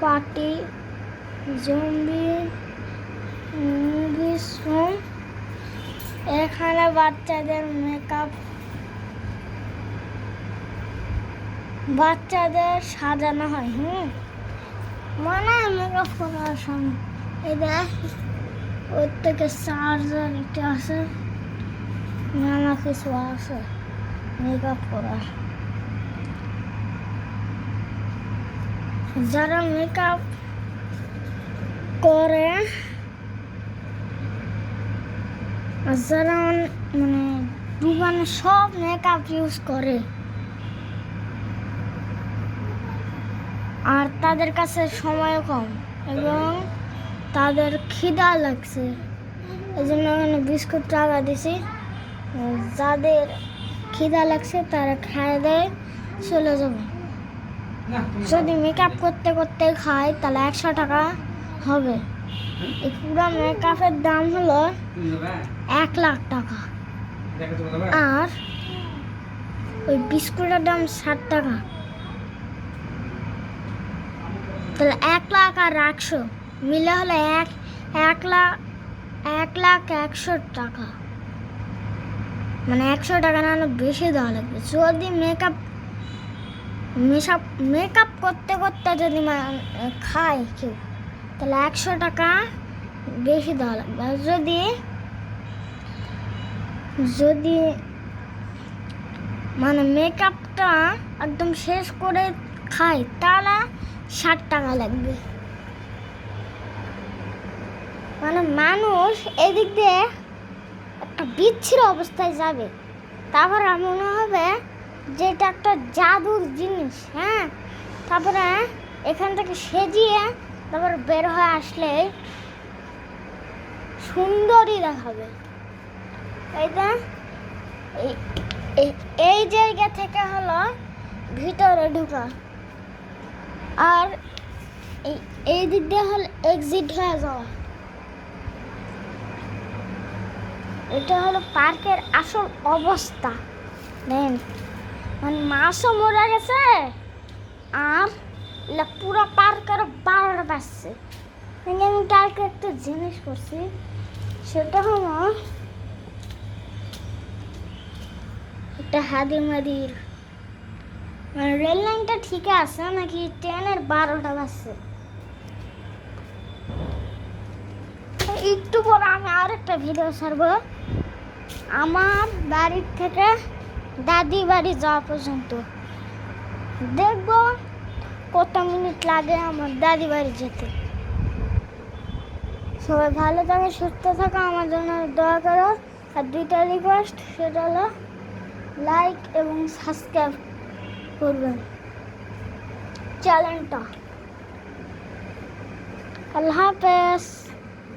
Party zombie এখানে বাচ্চাদের makeup বাচ্চাদের সাজানো হয়, হুম? মানে মেকআপ করার সময় এই দেখ। ওর থেকে চার্জার একটা আছে নানা কিছু আছে মেকআপ করার যারা মেকআপ করে যারা মানে দোকানে সব মেকআপ ইউজ করে আর তাদের কাছে সময় কম এবং তাদের খিদা লাগছে। এই জন্য এখানে বিস্কুট টাকা দিছি। যাদের খিদা লাগছে, তারা খায় দেয়, চলে যাবে। যদি মেকআপ করতে করতে খায়, তাহলে একশো টাকা হবে। এই পুরো মেকআপের দাম হলো এক লাখ টাকা। আর ওই বিস্কুটের দাম ষাট টাকা। তাহলে এক লাখ আর একশো। মিলে হলো এক এক লাখ এক লাখ একশো টাকা। মানে একশো টাকা না বেশি দেওয়া লাগবে। যদি মেকআপ মেকআপ মেকআপ করতে করতে যদি খায় কেউ, তাহলে একশো টাকা বেশি দেওয়া লাগবে। আর যদি যদি মানে মেকআপটা একদম শেষ করে খাই তাহলে ষাট টাকা লাগবে। মানে মানুষ এদিক দিয়ে একটা বিচ্ছির অবস্থায় যাবে। তারপর মনে হবে যে এটা একটা জাদুর জিনিস হ্যাঁ? তারপরে এখান থেকে সেজিয়ে তারপর বের হয়ে আসলে সুন্দরই দেখাবে। এইটা এই- জায়গা থেকে হলো ভিতরে ঢুকা। আর এই দিক দিয়ে হলো এক্সিট হয়ে যাওয়া। এটা হলো পার্কের আসল অবস্থা। দেন মানে মাছও মরে গেছে আর পুরো পার্কের বারোটা বাজছে আমি কালকে একটা জিনিস করছি, সেটা হলো একটা হাদি মাদির মানে রেল লাইনটা ঠিক আছে নাকি ট্রেনের বারোটা বাজছে? একটু পর আমি আর একটা ভিডিও ছাড়বো। আমার বাড়ির থেকে দাদি বাড়ি যাওয়া পর্যন্ত। দেখব কত মিনিট লাগে আমার দাদি বাড়ি যেতে। সবাই ভালো থাকে, সুস্থ থাকো, আমার জন্য দোয়া করো। আর দুইটা রিকোয়েস্ট সেটা হলো লাইক এবং সাবস্ক্রাইব করবেন। চ্যানেলটা। আল্লাহ হাফেজ।